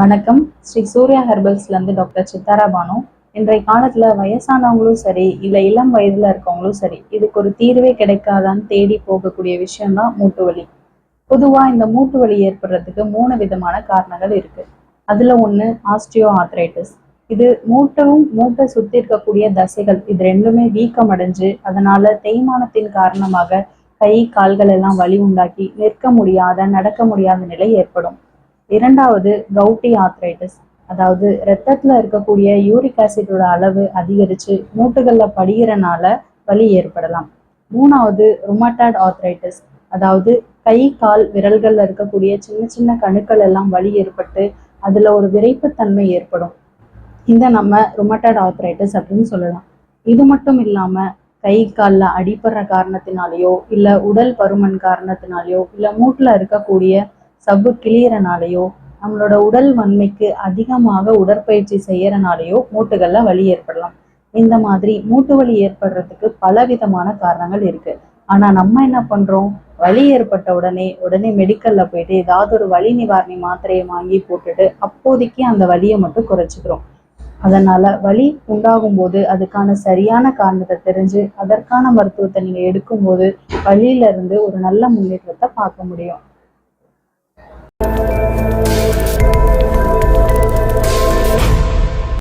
வணக்கம். ஸ்ரீ சூர்யா ஹெர்பல்ஸ்லேருந்து டாக்டர் சித்தாரா பானு. இன்றைய காலத்தில் வயசானவங்களும் சரி இல்லை இளம் வயதில் இருக்கவங்களும் சரி இதுக்கு ஒரு தீர்வே கிடைக்காதான்னு தேடி போகக்கூடிய விஷயம்தான் மூட்டு வலி. பொதுவாக இந்த மூட்டு வலி ஏற்படுறதுக்கு மூணு விதமான காரணங்கள் இருக்கு. அதில் ஒன்று ஆஸ்டியோ ஆத்ரைட்டிஸ் இது மூட்டும் மூட்டை சுற்றி இருக்கக்கூடிய தசைகள் இது ரெண்டுமே வீக்கம் அடைஞ்சு அதனால தேய்மானத்தின் காரணமாக கை கால்கள் எல்லாம் வலி உண்டாக்கி நிற்க முடியாத நடக்க முடியாத நிலை ஏற்படும். இரண்டாவது கவுட்டி ஆத்ரைட்டிஸ் அதாவது ரத்தத்துல இருக்கக்கூடிய யூரிக் ஆசிடோட அளவு அதிகரிச்சு மூட்டுகள்ல படிகிறனால வலி ஏற்படலாம். மூணாவது ருமட்டாட் ஆர்த்ரைட்டிஸ் அதாவது கை கால் விரல்கள்ல இருக்கக்கூடிய சின்ன சின்ன கணுக்கள் எல்லாம் வலி ஏற்பட்டு அதுல ஒரு விரைப்புத்தன்மை ஏற்படும். இந்த நம்ம ருமட்டாட் ஆத்ரைட்டிஸ் அப்படின்னு சொல்லலாம். இது மட்டும் இல்லாம கை காலில் அடிபடுற காரணத்தினாலேயோ இல்லை உடல் பருமன் காரணத்தினாலேயோ இல்லை மூட்டில் இருக்கக்கூடிய சவ்வு கிளியறனாலேயோ நம்மளோட உடல் வன்மைக்கு அதிகமாக உடற்பயிற்சி செய்யறனாலேயோ மூட்டுகள்ல வலி ஏற்படலாம். இந்த மாதிரி மூட்டு வலி ஏற்படுறதுக்கு பலவிதமான காரணங்கள் இருக்கு. ஆனா நம்ம என்ன பண்றோம்? வலி ஏற்பட்ட உடனே உடனே மெடிக்கல்ல போயிட்டு ஏதாவது ஒரு வலி நிவாரணி மாத்திரையை வாங்கி போட்டுட்டு அப்போதைக்கு அந்த வலியை மட்டும் குறைச்சிக்கிறோம். அதனால வலி உண்டாகும் போது அதுக்கான சரியான காரணத்தை தெரிஞ்சு அதற்கான மருத்துவத்தை நீங்க எடுக்கும்போது வழியில இருந்து ஒரு நல்ல முன்னேற்றத்தை பார்க்க முடியும்.